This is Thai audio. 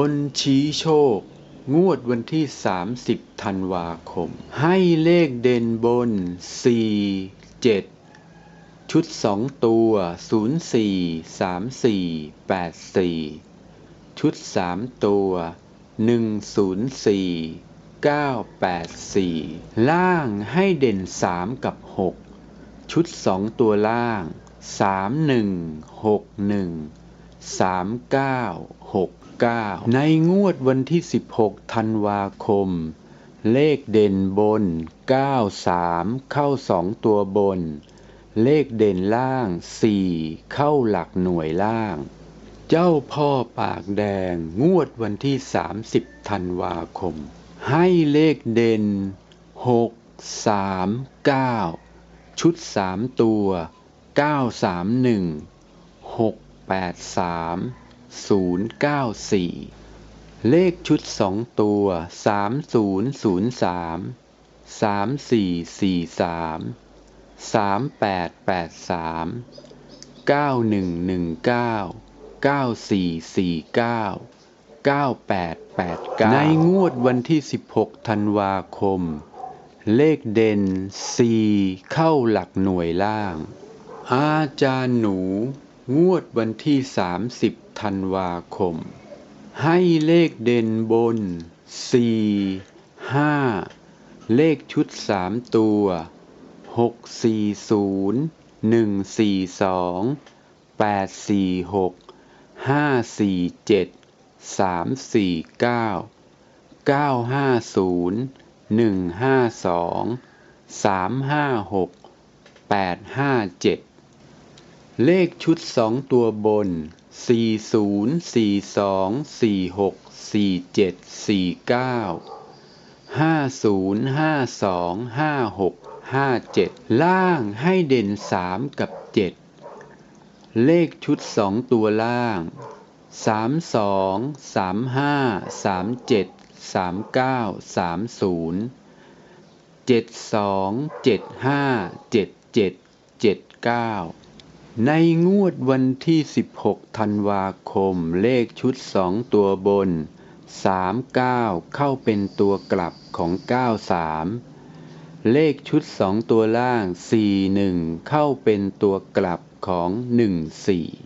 คนชี้โชค งวดวันที่ 30 ธันวาคม ให้เลขเด่นบน 4 7 ชุด 2 ตัว 04 34 84 ชุด 3 ตัว 104 984 ล่างให้เด่น 3 กับ 6 ชุด 2 ตัวล่าง 31 61 3969 ในงวดวันที่ 16 ธันวาคม เลขเด่นบน 93 เข้า 2 ตัวบน เลขเด่นล่าง 4 เข้าหลักหน่วยล่าง เจ้าพ่อปากแดงงวดวันที่ 30 ธันวาคม ให้เลขเด่น 6 3 9 ชุด 3 ตัว 931 8 3 094 เลขชุด 2 ตัว 3003 3443 3883 9119 9449 9889 ในงวดวันที่ 16 ธันวาคม เลขเด่น 4 เข้าหลักหน่วยล่าง อาจารย์หนู งวดวันที่ 30 ธันวาคม ให้เลขเด่นบน 4 5 เลขชุด 3 ตัว 640 142 846 547 349 950 152 356 857 เลขชุด2ตัวบน 40 42 46 47 49 50 52 56 57 ล่างให้เด่น 3 กับ 7 เลขชุด2ตัวล่าง 32 35 37 39 30 72 75 77 79 ในงวดวันที่ 16 ธันวาคม เลขชุด 2 ตัวบน 39 เข้าเป็นตัวกลับของ 93 เลขชุด 2 ตัวล่าง 41 เข้าเป็นตัวกลับของ 14